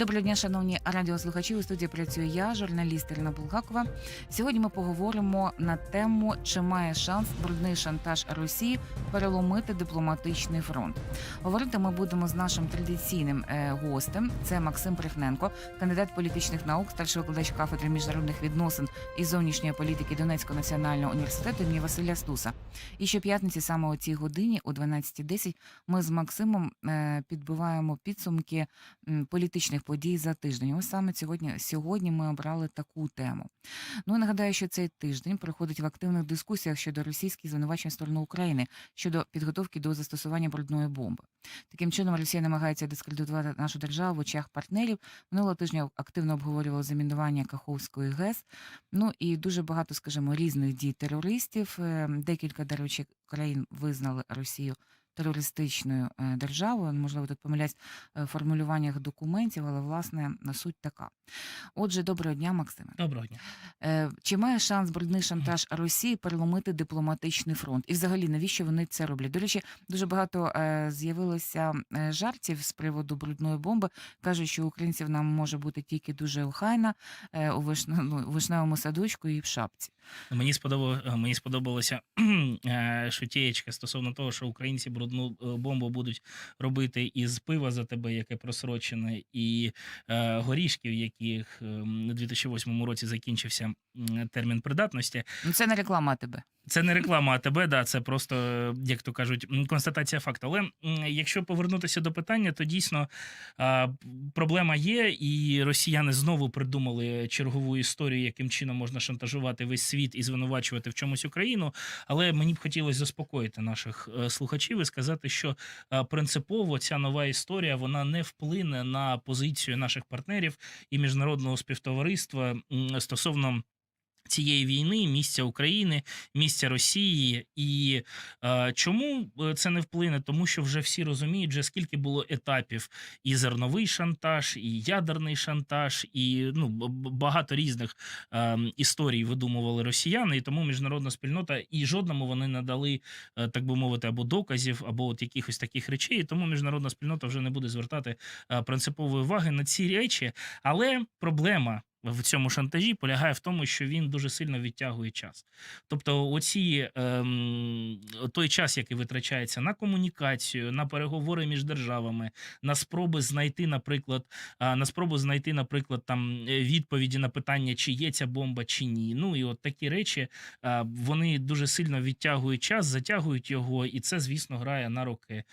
Доброго дня, шановні радіослухачі. У студії працюю я, журналіст Ірина Булгакова. Сьогодні ми поговоримо на тему, чи має шанс брудний шантаж Росії переломити дипломатичний фронт. Говорити ми будемо з нашим традиційним е, гостем. Це Максим Прихненко, кандидат політичних наук, старший викладач кафедри міжнародних відносин і зовнішньої політики Донецького національного університету імені Василя Стуса. І щоп'ятниці саме о цій годині, о 12.10, ми з Максимом е, підбиваємо підсумки політичних подій за тиждень. Ось саме сьогодні, сьогодні ми обрали таку тему. Ну нагадаю, що цей тиждень проходить в активних дискусіях щодо російських звинувачень сторони України щодо підготовки до застосування брудної бомби. Таким чином, Росія намагається дискредитувати нашу державу в очах партнерів. Минулого тижня активно обговорювали замінування Каховської ГЕС. Ну і дуже багато, скажімо, різних дій терористів. Е, Декілька, до речі, країн визнали Росію терористичною е, державою. Можливо, тут помиляюсь е, в формулюваннях документів, але власне суть така. Отже, доброго дня, Максиме. Доброго дня. Е, Чи має шанс брудний шантаж Росії переломити дипломатичний фронт? І взагалі навіщо вони це роблять? До речі, дуже багато з'явилося жартів з приводу брудної бомби. кажуть, що українців нам може бути тільки дуже охайна е, у вишне- ну, вишневому садочку і в шапці. Мені сподобало, мені сподобалося е, шутєєчка стосовно того, що українці брудну е, бомбу будуть робити із пива за тебе, яке просрочене, і е, горішків, яких е, у 2008 році закінчився термін придатності. Ну це не реклама тебе. Це не реклама АТБ, да, це просто, е, як то кажуть, констатація факту. Але якщо повернутися до питання, то дійсно проблема є, і росіяни знову придумали чергову історію, яким чином можна шантажувати весь світ і звинувачувати в чомусь Україну. Але мені б хотілося заспокоїти наших е, слухачів і сказати, що е, принципово ця нова історія вона не вплине на позицію наших партнерів і міжнародного співтовариства стосовно. Цієї війни, місця України, місця Росії, і е, чому е, це не вплине? Тому що вже всі розуміють, вже скільки було етапів: і зерновий шантаж, і ядерний шантаж, і ну багато різних е, історій видумували росіяни, і тому міжнародна спільнота і жодному вони не дали, е, так би мовити, або доказів, або от якихось таких речей. І тому міжнародна спільнота вже не буде звертати е, принципової уваги на ці речі. Але проблема в цьому шантажі полягає в тому, що він дуже сильно відтягує час. Тобто, оці ем, той час, який витрачається на комунікацію, на переговори між державами, на спроби знайти, наприклад, на спробу знайти, наприклад, там е, відповіді на питання, чи є ця бомба, чи ні. Ну і от такі речі вони дуже сильно відтягують час, затягують його, і це, звісно, грає на руки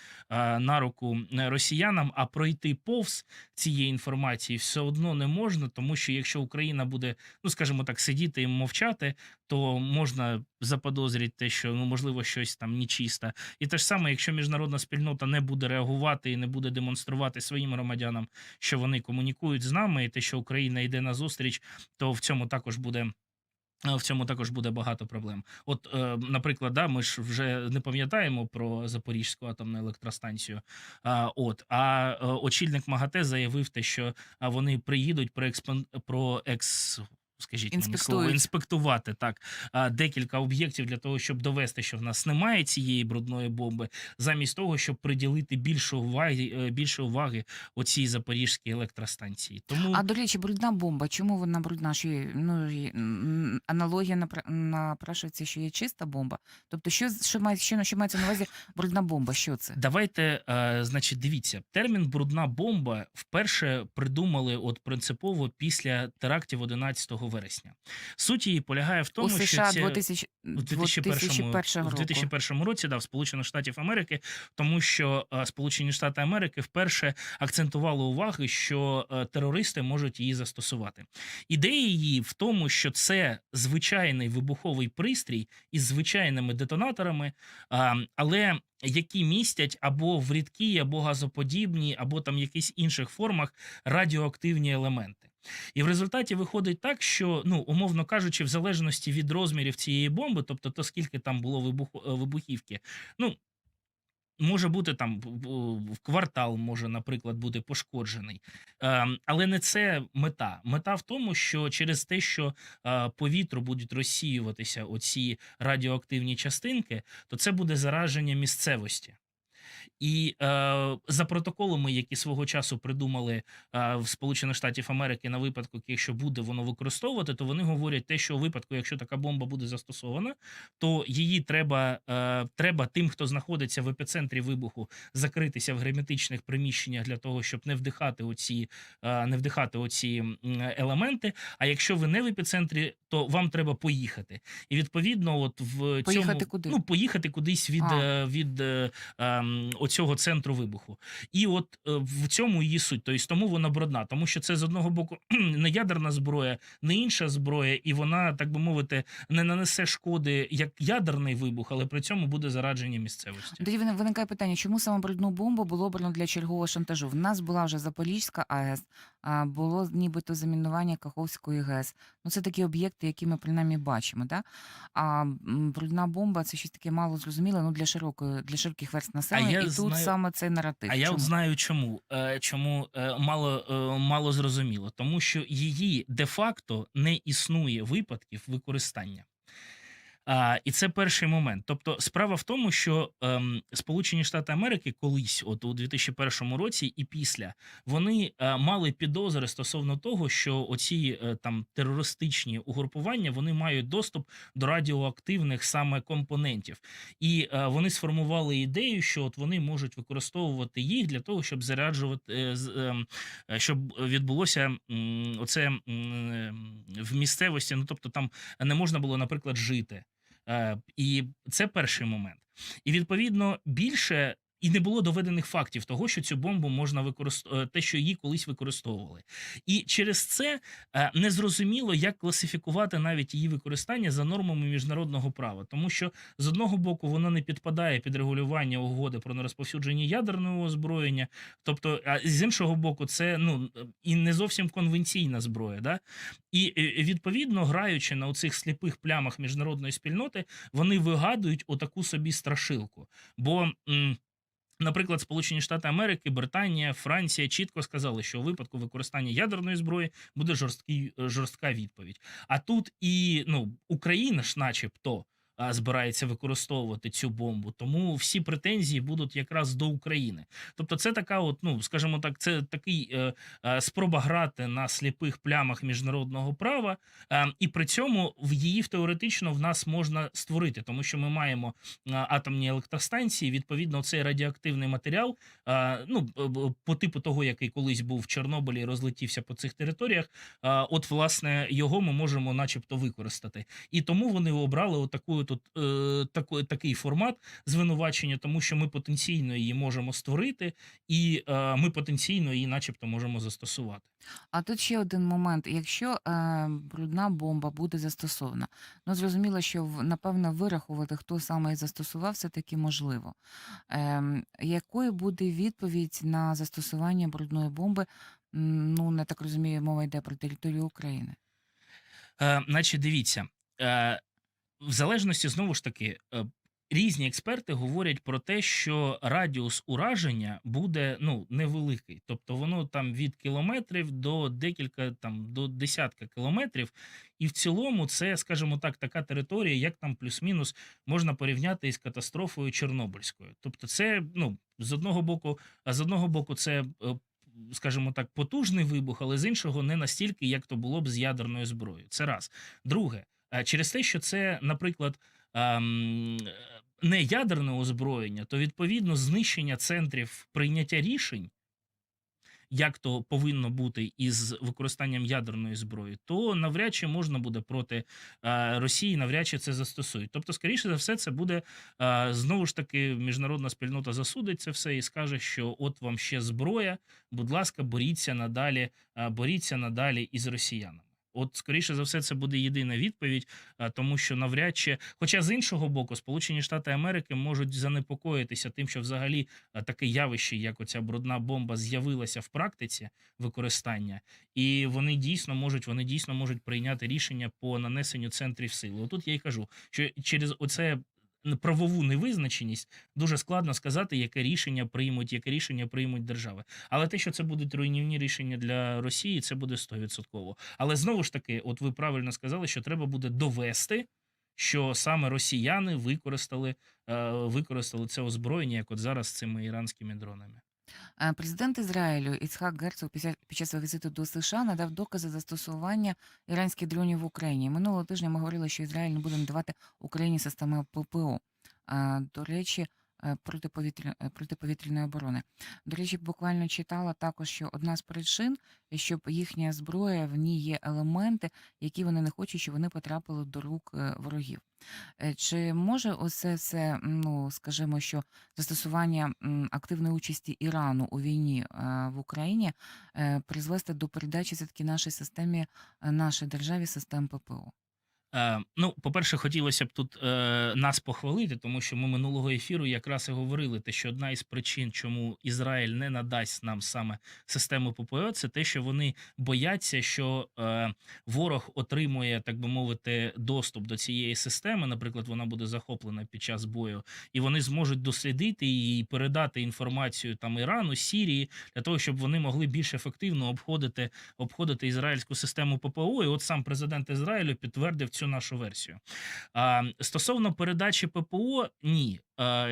на руку е, росіянам. А пройти повз цієї інформації все одно не можна, тому що якщо Україна буде, ну скажімо так, сидіти і мовчати, то можна заподозрити те, що ну можливо щось там нечисте. І те ж саме, якщо міжнародна спільнота не буде реагувати і не буде демонструвати своїм громадянам, що вони комунікують з нами, і те, що Україна йде на зустріч, то в цьому також буде. В цьому також буде багато проблем. От, е, наприклад, да, ми ж вже не пам'ятаємо про Запорізьку атомну електростанцію. От, а е, очільник МАГАТЕ заявив те, що вони приїдуть про експон... про екс. Скажіть мені слово, інспектувати так декілька об'єктів для того, щоб довести, що в нас немає цієї брудної бомби, замість того, щоб приділити більше уваги, е, більше уваги оцій запорізькій електростанції. Тому А до речі, брудна бомба. Чому вона брудна? Що є, ну аналогія напра- напрашується, що є чиста бомба. Тобто, що що має що, що мається на увазі брудна бомба? Що це? Давайте, е, значить, дивіться, термін брудна бомба вперше придумали от принципово після терактів 11 вересня. Суть її полягає в тому, У США що це 2000, у 2001, 2001 в 2001 році да, в Сполучених Штатів Америки, тому що е, Сполучені Штати Америки вперше акцентували увагу, що е, терористи можуть її застосувати. Ідея її в тому, що це звичайний вибуховий пристрій із звичайними детонаторами, але які містять або в рідкій, або газоподібні, або там якісь інших формах радіоактивні елементи. І в результаті виходить так, що ну умовно кажучи, в залежності від розмірів цієї бомби, тобто то скільки там було вибуху, е, вибухівки, ну. Може бути там в- квартал, може, наприклад, бути пошкоджений, Ем, але не це мета. Мета в тому, що через те, що е, по будуть розсіюватися оці радіоактивні частинки, то це буде зараження місцевості. І е, за протоколами, які свого часу придумали е, в Сполучених Штатів Америки на випадку, якщо буде воно використовувати, то вони говорять те, що у випадку, якщо така бомба буде застосована, то її треба, е, треба тим, хто знаходиться в епіцентрі вибуху, закритися в герметичних приміщеннях для того, щоб не вдихати оці, е, не вдихати оці елементи. А якщо ви не в епіцентрі, то вам треба поїхати. І відповідно, от в Поїхати цьому куди? ну поїхати кудись від, А. е, від е, ем, оцього центру вибуху. І от е, в цьому її суть. Тобто тому вона брудна, тому що це з одного боку не ядерна зброя, не інша зброя, і вона, так би мовити, не нанесе шкоди як ядерний вибух, але при цьому буде зарадження місцевості. Тоді виник- виникає питання, чому саме брудну бомбу було обрано для чергового шантажу? В нас була вже Запорізька АЕС, було нібито замінування Каховської ГЕС. Ну це такі об'єкти, які ми принаймні бачимо. Да? А брудна бомба це щось таке мало зрозуміле ну, для широкої, для широких верст населення. я І тут знаю- саме цей наратив. А я Чому? от знаю чому. Е, Чому е, мало, е, мало зрозуміло, тому що її де-факто не існує випадків використання. А, і це перший момент. Тобто, справа в тому, що ем, Сполучені Штати Америки колись, от у 2001 році, і після вони е, мали підозри стосовно того, що оці е, там терористичні угрупування вони мають доступ до радіоактивних саме компонентів, і е, вони сформували ідею, що от вони можуть використовувати їх для того, щоб заряджувати, е, е, щоб відбулося м, оце ем, в місцевості. Ну тобто, там не можна було, наприклад, жити. Е, І це перший момент. І відповідно більше. І не було доведених фактів того, що цю бомбу можна використовувати, те, що її колись використовували, і через це е, незрозуміло, як класифікувати навіть її використання за нормами міжнародного права, тому що з одного боку воно не підпадає під регулювання угоди про нерозповсюдження ядерного озброєння, тобто, а з іншого боку, це ну і не зовсім конвенційна зброя. Да? І е, відповідно, граючи на оцих сліпих плямах міжнародної спільноти, вони вигадують отаку собі страшилку. Бо. Наприклад, Сполучені Штати Америки, Британія, Франція чітко сказали, що у випадку використання ядерної зброї буде жорсткий, жорстка відповідь. А тут і ну Україна ж, начебто, збирається використовувати цю бомбу, тому всі претензії будуть якраз до України. Тобто, це така, от, ну скажімо так, це такий е, е, спроба грати на сліпих плямах міжнародного права, е, і при цьому в її теоретично в нас можна створити, тому що ми маємо е, атомні електростанції. Відповідно, цей радіоактивний матеріал, е, ну по типу того, який колись був в Чорнобилі, розлетівся по цих територіях. е, От, власне, його ми можемо, начебто, використати. І тому вони обрали отаку тут е, таку, такий формат звинувачення, тому що ми потенційно її можемо створити, і е, ми потенційно її, начебто, можемо застосувати. А тут ще один момент. Якщо е, брудна бомба буде застосована, ну зрозуміло, що напевно вирахувати, хто саме її застосував, все таки можливо. Ем, якою буде відповідь на застосування брудної бомби? Ну, не так розумію, мова йде про територію України. Е, значить, дивіться, е, в залежності знову ж таки. Е, Різні експерти говорять про те, що радіус ураження буде ну невеликий, тобто воно там від кілометрів до декілька там до десятка кілометрів, і в цілому це, скажімо так, така територія, як там плюс-мінус можна порівняти із катастрофою Чорнобильською. Тобто, це ну з одного боку, а з одного боку, це е, скажімо так, потужний вибух, але з іншого не настільки, як то було б з ядерною зброєю. Це раз. Друге, через те, що це, наприклад, ем, е, не ядерне озброєння, то відповідно знищення центрів прийняття рішень. Як то повинно бути із використанням ядерної зброї, то навряд чи можна буде проти е, Росії, навряд чи це застосують. Тобто, скоріше за все, це буде е, знову ж таки міжнародна спільнота засудить це все і скаже, що от вам ще зброя, будь ласка, боріться надалі, е, боріться надалі із росіянами. От, скоріше за все, це буде єдина відповідь, е, тому що навряд чи, хоча з іншого боку, Сполучені Штати Америки можуть занепокоїтися тим, що взагалі е, таке явище, як оця брудна бомба, з'явилася в практиці використання, і вони дійсно можуть, вони дійсно можуть прийняти рішення по нанесенню центрів сили. Отут я й кажу, що через оце правову невизначеність дуже складно сказати, яке рішення приймуть, яке рішення приймуть держави. Але те, що це будуть руйнівні рішення для Росії, це буде 100%. Але знову ж таки, от ви правильно сказали, що треба буде довести. що саме росіяни використали, е, використали це озброєння, як от зараз з цими іранськими дронами. Е, Президент Ізраїлю Іцхак Герцог під час візиту до США надав докази застосування іранських дронів в Україні. Минулого тижня ми говорили, що Ізраїль не буде надавати Україні системи ППО. Е, До речі, протиповітряної оборони. До речі, буквально читала також, що одна з причин, щоб їхня зброя в ній є елементи, які вони не хочуть, щоб вони потрапили до рук е, ворогів. Е, Чи може оце все, ну скажімо, що застосування активної участі Ірану у війні е, в Україні е, призвести до передачі все таки нашій системі, е, нашій державі систем ППО? Е, ну, по-перше, хотілося б тут е, нас похвалити, тому що ми минулого ефіру якраз і говорили, те, що одна із причин, чому Ізраїль не надасть нам саме систему ППО, це те, що вони бояться, що е, ворог отримує, так би мовити, доступ до цієї системи. Наприклад, вона буде захоплена під час бою, і вони зможуть дослідити і передати інформацію там Ірану, Сірії для того, щоб вони могли більш ефективно обходити обходити ізраїльську систему ППО. І от сам президент Ізраїлю підтвердив цю нашу версію. А, стосовно передачі ППО, ні.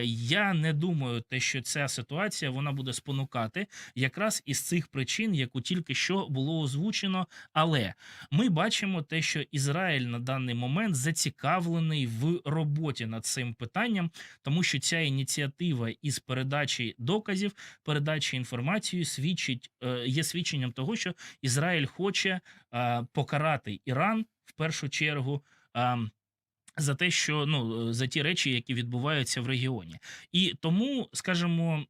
Я не думаю, те, що ця ситуація вона буде спонукати якраз із цих причин, яку тільки що було озвучено. Але ми бачимо те, що Ізраїль на даний момент зацікавлений в роботі над цим питанням, тому що ця ініціатива із передачі доказів, передачі інформації свідчить е, є свідченням того, що Ізраїль хоче е, покарати Іран в першу чергу. За те, що ну за ті речі, які відбуваються в регіоні, і тому, скажімо,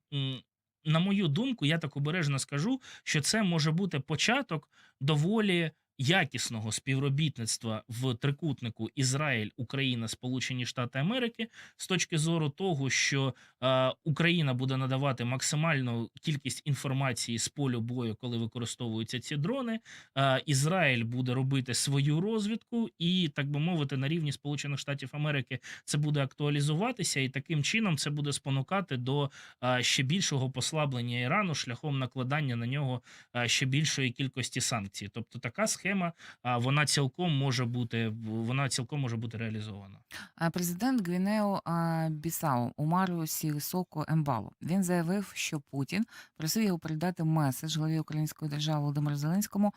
на мою думку, я так обережно скажу, що це може бути початок доволі якісного співробітництва в трикутнику Ізраїль, Україна, Сполучені Штати Америки з точки зору того, що е, Україна буде надавати максимальну кількість інформації з полю бою, коли використовуються ці дрони. Е, Ізраїль буде робити свою розвідку, і так би мовити, на рівні Сполучених Штатів Америки це буде актуалізуватися, і таким чином це буде спонукати до е, ще більшого послаблення Ірану шляхом накладання на нього е, ще більшої кількості санкцій. Тобто така схема а, вона цілком може бути вона цілком може бути реалізована. Президент Гвінео Бісау Умару Сісоко Ембало він заявив, що Путін просив його передати меседж голові Української держави Володимиру Зеленському,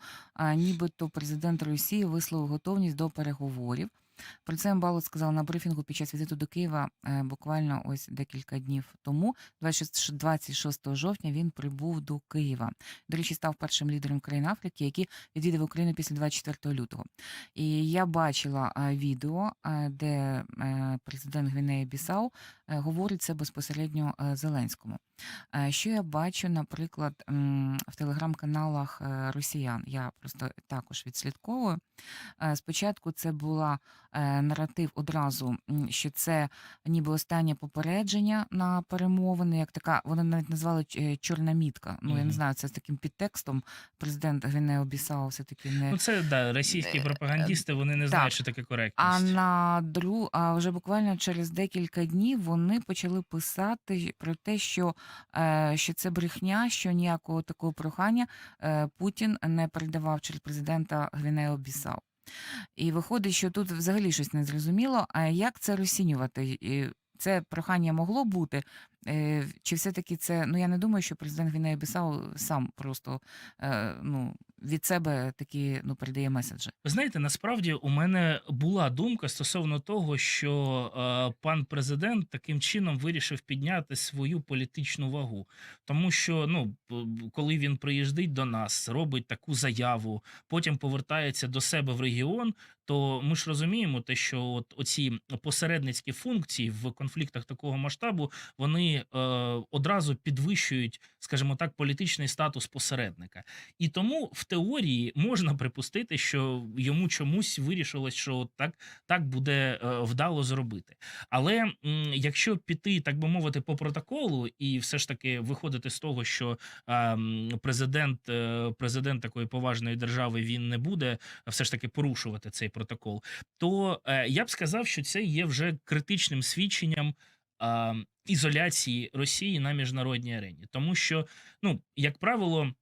нібито президент Росії висловив готовність до переговорів. Про це Ембало сказав на брифінгу під час візиту до Києва е, буквально ось декілька днів тому. 26, 26 жовтня він прибув до Києва. До речі, став першим лідером країн Африки, який відвідав Україну після 24 лютого. І я бачила відео, де е, президент Гвінеї Бісау е, говорить це безпосередньо е, Зеленському. Е, Що я бачу, наприклад, в телеграм-каналах е, росіян, я просто також відслідковую. Е, Спочатку це була наратив одразу, що це ніби останнє попередження на перемовини, як така, вони навіть назвали чорна мітка. Ну, я не знаю, це з таким підтекстом. Президент Гвінео Бісау все-таки не Ну це да, російські пропагандісти. Вони не знають, так. що таке коректність. А на дру, а вже буквально через декілька днів вони почали писати про те, що, що це брехня, що ніякого такого прохання е, Путін не передавав через президента Гвінео Бісау. І виходить, що тут взагалі щось не зрозуміло. А як це розцінювати? Це прохання могло бути? Е, Чи все-таки це, ну я не думаю, що президент Гвінеї Бісау сам просто е, ну, від себе такі ну, передає меседжі. Ви знаєте, насправді у мене була думка стосовно того, що е, пан президент таким чином вирішив підняти свою політичну вагу, тому що ну коли він приїздить до нас, робить таку заяву, потім повертається до себе в регіон. То ми ж розуміємо, те, що от оці посередницькі функції в конфліктах такого масштабу вони е, одразу підвищують, скажімо так, політичний статус посередника. І тому в теорії можна припустити, що йому чомусь вирішилось, що так, так буде е, вдало зробити. Але м, якщо піти, так би мовити, по протоколу, і все ж таки виходити з того, що е, президент, е, президент такої поважної держави він не буде все ж таки порушувати цей протокол, то е, я б сказав, що це є вже критичним свідченням. Ізоляції Росії на міжнародній арені, тому що, ну як правило,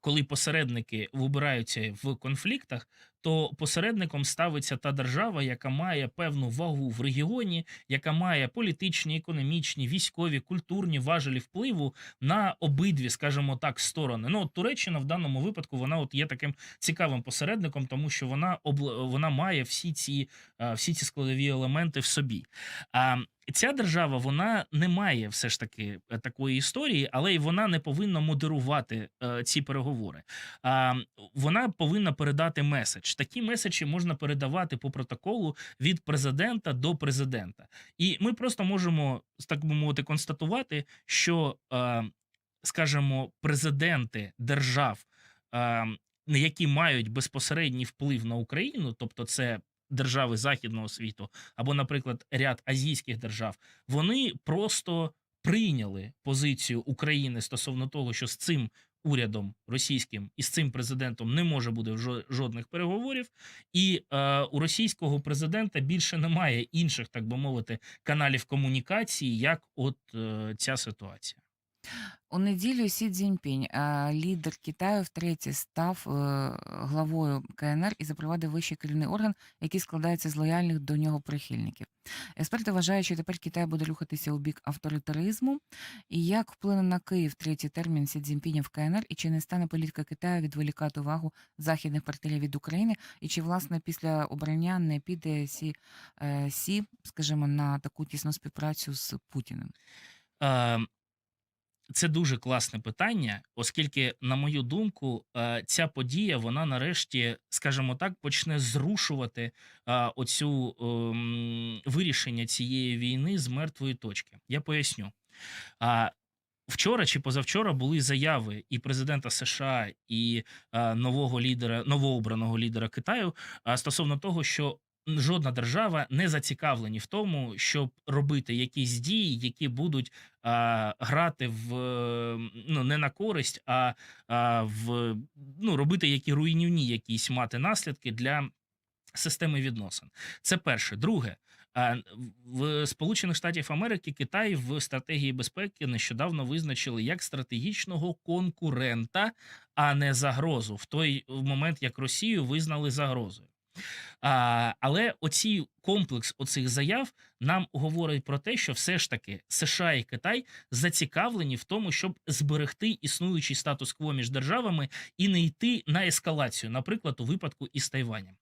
коли посередники вибираються в конфліктах, то посередником ставиться та держава, яка має певну вагу в регіоні, яка має політичні, економічні, військові, культурні важелі впливу на обидві, скажімо так, сторони. Ну, от Туреччина в даному випадку вона от є таким цікавим посередником, тому що вона обл... вона має всі ці, всі ці складові елементи в собі. А ця держава вона не має все ж таки е, такої історії, але й вона не повинна модерувати е, ці переговори. А вона повинна передати меседж. Такі меседжі можна передавати по протоколу від президента до президента. І ми просто можемо так би мовити констатувати, що, е, скажімо, президенти держав, е, які мають безпосередній вплив на Україну, тобто це держави західного світу, або, наприклад, ряд азійських держав, вони просто прийняли позицію України стосовно того, що з цим урядом російським і з цим президентом не може бути жо- жодних переговорів, і е, у російського президента більше немає інших, так би мовити, каналів комунікації, як от е, ця ситуація. У неділю Сі Цзіньпінь, лідер Китаю, втретє став е, главою КНР і запровадив вищий керівний орган, який складається з лояльних до нього прихильників. Експерти вважають, що тепер Китай буде рухатися у бік авторитаризму. І як вплине на Київ третій термін Сі Цзіньпіня в КНР, і чи не стане політика Китаю відволікати увагу західних партнерів від України, і чи власне після обрання не піде Сі, е, Сі скажімо, на таку тісну співпрацю з Путіним? Це дуже класне питання, оскільки, на мою думку, е, ця подія вона нарешті, скажімо так, почне зрушувати е, оцю ем, вирішення цієї війни з мертвої точки. Я поясню. Вчора чи позавчора були заяви і президента США, і е, нового лідера, новообраного лідера Китаю стосовно того, що жодна держава не зацікавлені в тому, щоб робити якісь дії, які будуть а, грати в ну не на користь, а, а в ну робити які руйнівні якісь мати наслідки для системи відносин. Це перше. Друге. В Сполучених Штатів Америки Китай в стратегії безпеки нещодавно визначили як стратегічного конкурента, а не загрозу в той момент, як Росію визнали загрозою. А, але оці комплекс оцих заяв нам говорить про те, що все ж таки США і Китай зацікавлені в тому, щоб зберегти існуючий статус-кво між державами і не йти на ескалацію, наприклад, у випадку із Тайванем.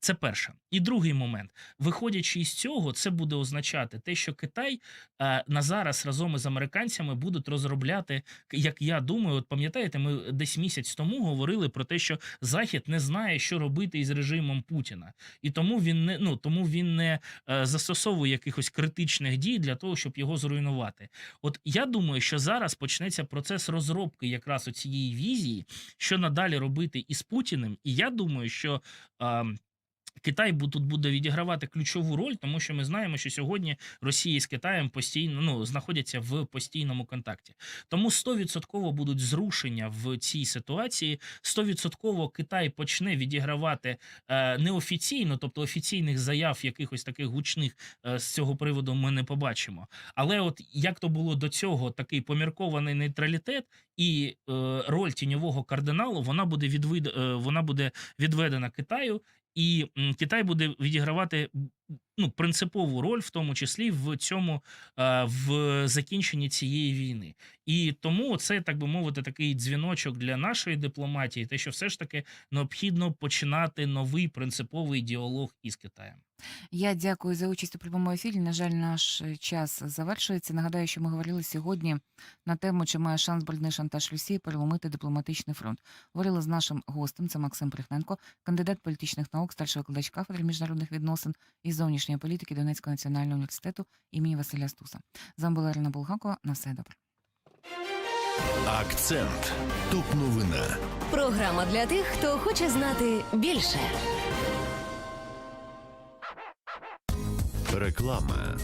Це перше. І другий момент, виходячи із цього, це буде означати те, що Китай е, на зараз разом із американцями будуть розробляти, як я думаю, от пам'ятаєте, ми десь місяць тому говорили про те, що Захід не знає, що робити із режимом Путіна, і тому він не ну тому він не е, застосовує якихось критичних дій для того, щоб його зруйнувати. От я думаю, що зараз почнеться процес розробки якраз цієї візії, що надалі робити із Путіним, і я думаю, що. Е, Китай тут буде відігравати ключову роль, тому що ми знаємо, що сьогодні Росія з Китаєм постійно ну знаходяться в постійному контакті. Тому 100% будуть зрушення в цій ситуації. 100% Китай почне відігравати е, неофіційно, тобто офіційних заяв якихось таких гучних е, з цього приводу ми не побачимо. Але от як то було до цього, такий поміркований нейтралітет і е, роль тіньового кардиналу, вона буде відвид, е, вона буде відведена Китаю. І Китай буде відігравати ну, принципову роль, в тому числі в цьому е, в закінченні цієї війни. І тому це, так би мовити, такий дзвіночок для нашої дипломатії, те, що все ж таки необхідно починати новий принциповий діалог із Китаєм. Я дякую за участь у прямому ефірі. На жаль, наш час завершується. Нагадаю, що ми говорили сьогодні на тему, чи має шанс брудний шантаж Росії переломити дипломатичний фронт. Говорили з нашим гостем, це Максим Прихненко, кандидат політичних наук, старший викладач кафедри міжнародних відносин і зовнішньої політики Донецького національного університету імені Василя Стуса. З вами була Ірина Булгакова. На все добре. Акцент. Топ новина. Програма для тих, хто хоче знати більше. Реклама.